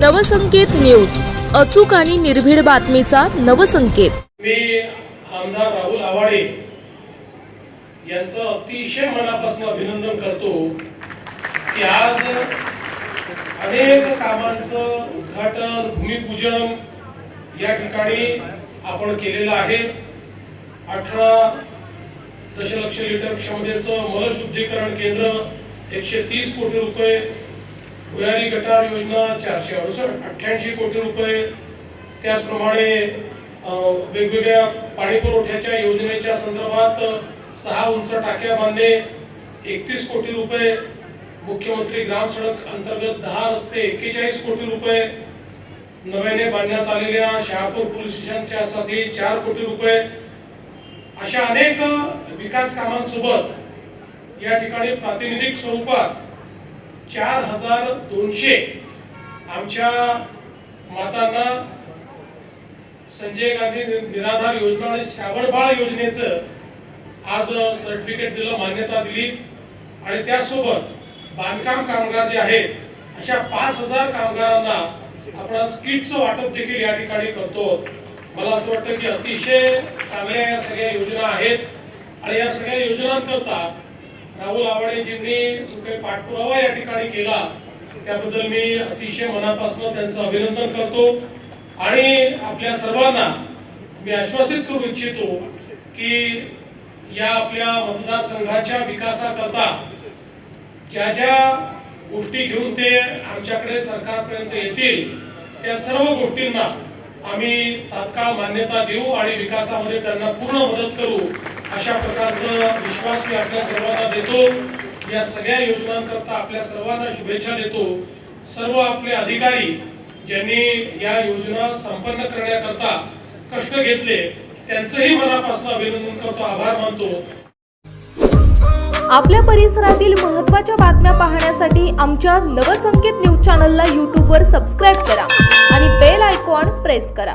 Navsanket news. अचूक आणि निर्भीड बातमीचा नवसंकेत. मी आमदार राहुल आवाडे यांचं अतिशय मनापासून अभिनंदन करतो की आज अनेक कामांचं उद्घाटन भूमिपूजन या ठिकाणी आपण केलेलं आहे. अठरा दशलक्ष लिटर क्षमतेचं मलशुद्धीकरण केंद्र एकशे तीस कोटी रुपये भुयारी गटार योजना चारशे अडुसष्ट अठ्ठ्याऐंशी कोटी रुपये. त्याचप्रमाणे वेगवेगळ्या पाणी पुरवठ्याच्या योजनेच्या संदर्भात सहा उंच टाक्या बांधणे एकतीस कोटी रुपये. मुख्यमंत्री ग्राम सडक अंतर्गत दहा रस्ते एक्केचाळीस कोटी रुपये. नव्याने बांधण्यात आलेल्या शहापूर पोलीस स्टेशनच्या साठी चार कोटी रुपये. अशा अनेक विकास कामांसोबत या ठिकाणी प्रातिनिधिक स्वरूपात चार हजार दोनशे. आमच्या मातांना संजय गांधी निराधार योजना आणि श्रावणबाळ योजनेचं आज सर्टिफिकेट दिलं मान्यता दिली. आणि त्यासोबत बांधकाम कामगार जे आहेत अशा पाच हजार कामगारांना आपण आज किटचं वाटप देखील या ठिकाणी करतो. मला असं वाटतं की अतिशय चांगल्या या सगळ्या योजना आहेत. आणि या सगळ्या योजनांकरता राहुल आवाडेजींनी जो काही पाठपुरावा या ठिकाणी केला त्याबद्दल मी अतिशय मनापासून त्यांचं अभिनंदन करतो. आणि आपल्या सर्वांना मी आश्वासित करू इच्छितो की या आपल्या मतदारसंघाच्या विकासाकरता ज्या ज्या गोष्टी घेऊन ते आमच्याकडे सरकारपर्यंत येतील त्या सर्व गोष्टींना आम्ही तात्काळ मान्यता देऊ आणि विकासामध्ये त्यांना पूर्ण मदत करू. अशा प्रकारचं विश्वास मी आपल्या सर्वांना देतो. या सगळ्या योजनांकरता आपल्या सर्वांना शुभेच्छा देतो. सर्व आपले अधिकारी ज्यांनी या योजना संपन्न करण्याकरता कष्ट घेतले त्यांचंही मनापासून अभिनंदन करतो आभार मानतो. आपल्या परिसरातील महत्त्वाच्या बातम्या पाहण्यासाठी आमच्या नवसंकेत न्यूज चॅनलला यूट्यूबवर सबस्क्राईब करा आणि बेल आयकॉन प्रेस करा.